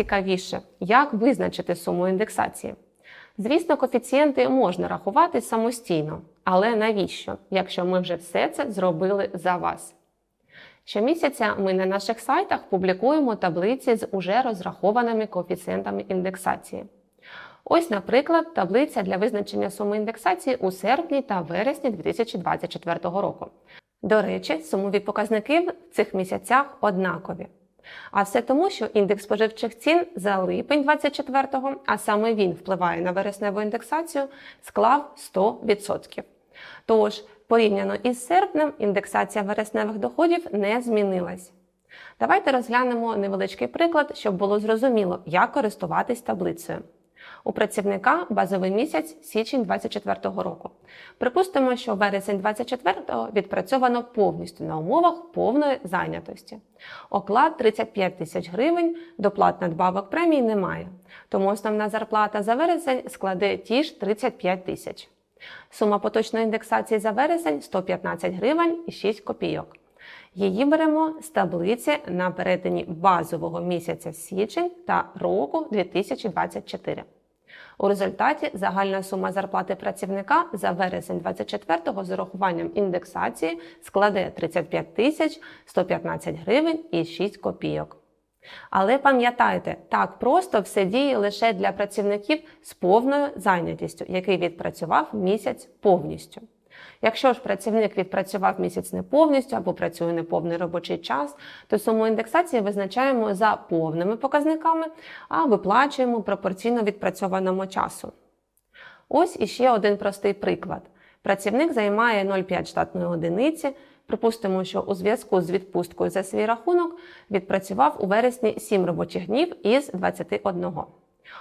найцікавіше, як визначити суму індексації. Звісно, коефіцієнти можна рахувати самостійно, але навіщо, якщо ми вже все це зробили за вас? Щомісяця ми на наших сайтах публікуємо таблиці з уже розрахованими коефіцієнтами індексації. Ось, наприклад, таблиця для визначення суми індексації у серпні та вересні 2024 року. До речі, сумові показники в цих місяцях однакові. А все тому, що індекс споживчих цін за липень 24-го, а саме він впливає на вересневу індексацію, склав 100%. Тож, порівняно із серпнем, індексація вересневих доходів не змінилась. Давайте розглянемо невеличкий приклад, щоб було зрозуміло, як користуватись таблицею. У працівника базовий місяць січень 2024 року. Припустимо, що вересень 2024 відпрацьовано повністю на умовах повної зайнятості. Оклад 35 тисяч гривень, доплат надбавок премій немає. Тому основна зарплата за вересень складе ті ж 35 тисяч. Сума поточної індексації за вересень 115 гривень і 6 копійок. Її беремо з таблиці на перетині базового місяця січень та року 2024. У результаті загальна сума зарплати працівника за вересень 24-го з урахуванням індексації складе 35 тисяч 115 гривень і 6 копійок. Але пам'ятайте, так просто все діє лише для працівників з повною зайнятістю, який відпрацював місяць повністю. Якщо ж працівник відпрацював місяць не повністю або працює неповний робочий час, то суму індексації визначаємо за повними показниками, а виплачуємо пропорційно відпрацьованому часу. Ось іще один простий приклад. Працівник займає 0,5 штатної одиниці. Припустимо, що у зв'язку з відпусткою за свій рахунок відпрацював у вересні 7 робочих днів із 21.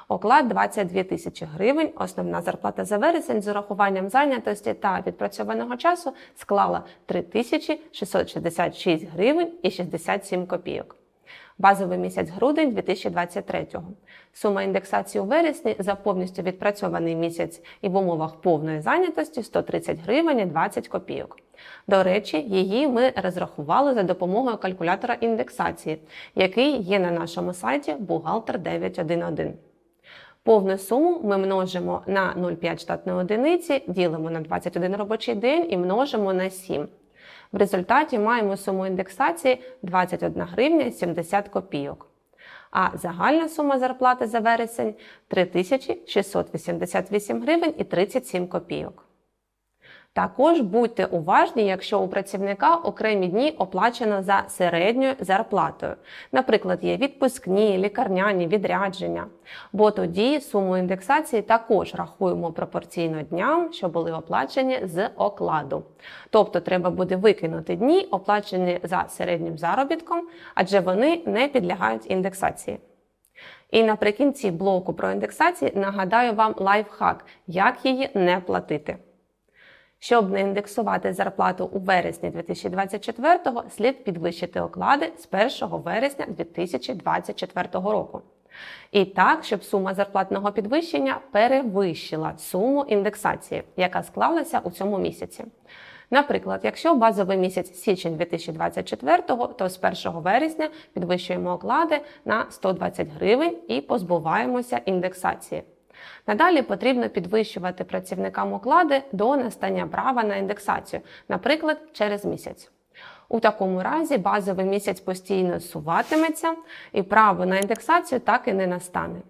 Оклад 22 тисячі гривень. Основна зарплата за вересень з урахуванням зайнятості та відпрацьованого часу склала 3666 гривень і 67 копійок. Базовий місяць грудень 2023. Сума індексації у вересні за повністю відпрацьований місяць і в умовах повної зайнятості 130 гривень і 20 копійок. До речі, її ми розрахували за допомогою калькулятора індексації, який є на нашому сайті Бухгалтер 911. Повну суму ми множимо на 0,5 штатної одиниці, ділимо на 21 робочий день і множимо на 7. В результаті маємо суму індексації 21 гривня 70 копійок. А загальна сума зарплати за вересень 3688 гривень і 37 копійок. Також будьте уважні, якщо у працівника окремі дні оплачено за середньою зарплатою. Наприклад, є відпускні, лікарняні, відрядження. Бо тоді суму індексації також рахуємо пропорційно дням, що були оплачені з окладу. Тобто треба буде викинути дні, оплачені за середнім заробітком, адже вони не підлягають індексації. І наприкінці блоку про індексації нагадаю вам лайфхак, як її не платити. Щоб не індексувати зарплату у вересні 2024-го, слід підвищити оклади з 1 вересня 2024 року. І так, щоб сума зарплатного підвищення перевищила суму індексації, яка склалася у цьому місяці. Наприклад, якщо базовий місяць січень 2024, то з 1 вересня підвищуємо оклади на 120 гривень і позбуваємося індексації. Надалі потрібно підвищувати працівникам оклади до настання права на індексацію, наприклад, через місяць. У такому разі базовий місяць постійно суватиметься, і право на індексацію так і не настане.